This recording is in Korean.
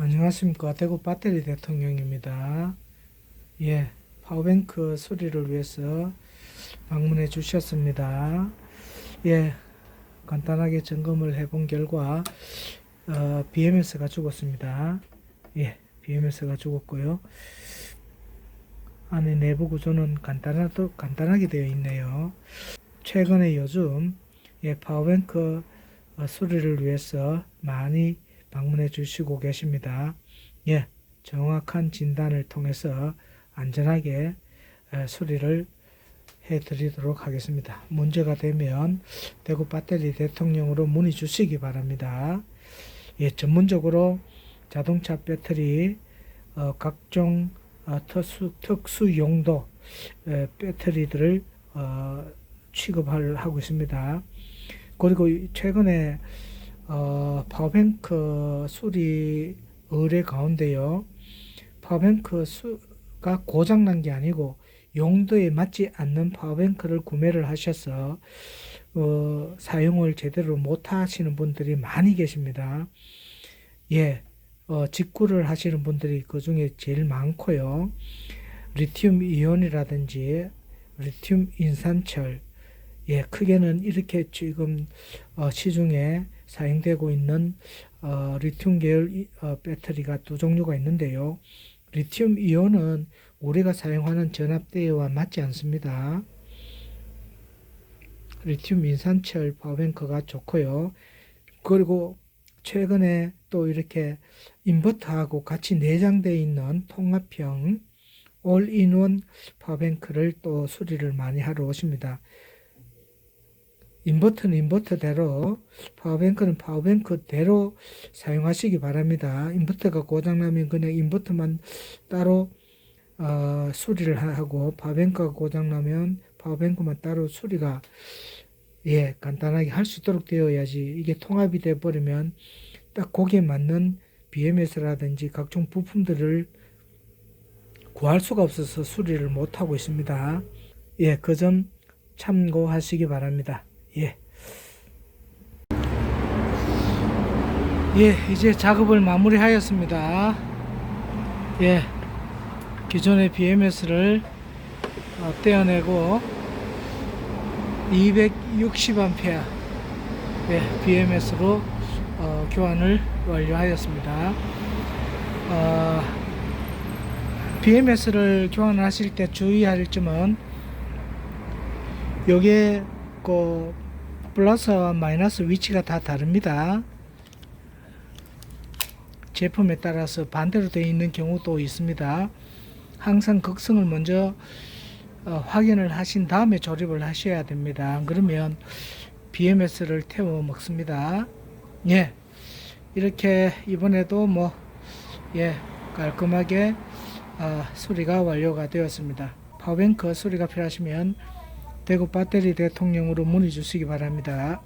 안녕하십니까. 대구 배터리 대통령입니다. 예, 파워뱅크 수리를 위해서 방문해 주셨습니다. 예, 간단하게 점검을 해본 결과, 어, BMS가 죽었습니다. 예, BMS가 죽었고요. 안에 내부 구조는 간단하도, 간단하게 되어 있네요. 최근에 요즘, 예, 파워뱅크 어, 수리를 위해서 많이 방문해 주시고 계십니다. 예, 정확한 진단을 통해서 안전하게 에, 수리를 해 드리도록 하겠습니다. 문제가 되면 대구 배터리 대통령으로 문의 주시기 바랍니다. 예, 전문적으로 자동차 배터리 어, 각종 어, 특수, 특수 용도 에, 배터리들을 어, 취급을 하고 있습니다. 그리고 이- 최근에 어, 파워뱅크 수리 의뢰 가운데요. 파워뱅크 수가 고장난 게 아니고 용도에 맞지 않는 파워뱅크를 구매를 하셔서 어, 사용을 제대로 못 하시는 분들이 많이 계십니다. 예, 어, 직구를 하시는 분들이 그 중에 제일 많고요. 리튬 이온이라든지 리튬 인산철, 예, 크게는 이렇게 지금 어, 시중에 사용되고 있는 어, 리튬 계열 이- 어, 배터리가 두 종류가 있는데요. 리튬 이온은 우리가 사용하는 전압대와 맞지 않습니다. 리튬 인산철 파워뱅크가 좋고요. 그리고 최근에 또 이렇게 인버터하고 같이 내장되어 있는 통합형 올인원 파워뱅크를 또 수리를 많이 하러 오십니다. 인버터는 인버터대로 파워뱅크는 파워뱅크대로 사용하시기 바랍니다. 인버터가 고장나면 그냥 인버터만 따로 어, 수리를 하고 파워뱅크가 고장나면 파워뱅크만 따로 수리가 예 간단하게 할 수 있도록 되어야지 이게 통합이 돼 버리면 딱 거기에 맞는 BMS라든지 각종 부품들을 구할 수가 없어서 수리를 못 하고 있습니다. 예, 그 점 참고하시기 바랍니다. 예. 예, 이제 작업을 마무리하였습니다. 예, 기존의 BMS를 어, 떼어내고 260A 예, BMS로 어, 교환을 완료하였습니다. 어, BMS를 교환하실 때 주의할 점은 요게 그 플러스와 마이너스 위치가 다 다릅니다. 제품에 따라서 반대로 되어 있는 경우도 있습니다. 항상 극성을 먼저 어, 확인을 하신 다음에 조립을 하셔야 됩니다. 안 그러면 BMS를 태워 먹습니다. 예. 이렇게 이번에도 뭐, 예, 깔끔하게 어, 수리가 완료가 되었습니다. 파워뱅크 수리가 필요하시면 대구 배터리 대통령으로 문의 주시기 바랍니다.